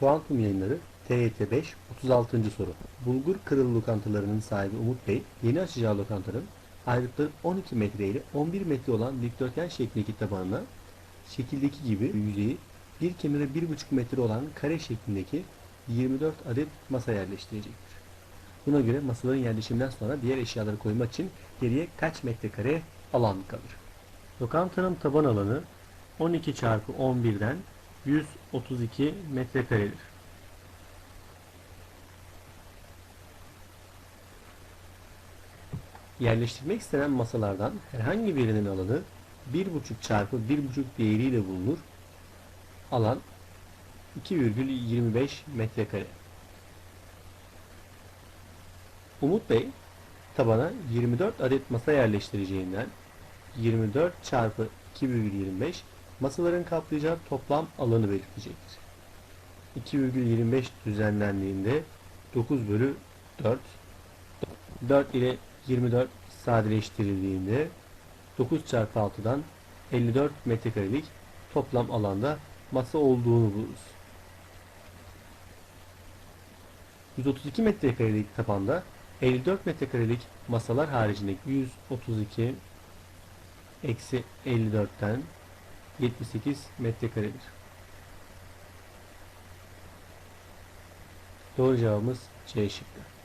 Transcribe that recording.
Kuantum yayınları TYT 5 36. soru. Bulgur Kırılı lokantalarının sahibi Umut Bey, yeni açacağı lokantanın ayrıkları 12 metre ile 11 metre olan dikdörtgen şeklindeki tabanına şekildeki gibi yüzeyi bir kenarı 1,5 metre olan kare şeklindeki 24 adet masa yerleştirecektir. Buna göre masaların yerleşiminden sonra diğer eşyaları koymak için geriye kaç metrekare alan kalır? Lokantanın taban alanı 12 çarpı 11'den 132 metrekaredir. Yerleştirmek istenen masalardan herhangi birinin alanı 1,5 çarpı 1,5 değeriyle bulunur. Alan 2,25 metrekare. Umut Bey tabana 24 adet masa yerleştireceğinden 24 çarpı 2,25 masaların kaplayacağı toplam alanı belirtecektir. 2,25 düzenlendiğinde 9 bölü 4 4 ile 24 sadeleştirildiğinde 9 çarpı 6'dan 54 metrekarelik toplam alanda masa olduğunu buluruz. 132 metrekarelik tabanda 54 metrekarelik masalar haricindeki 132 eksi 54'ten 78 metrekaredir. Doğru cevabımız C şıkkı.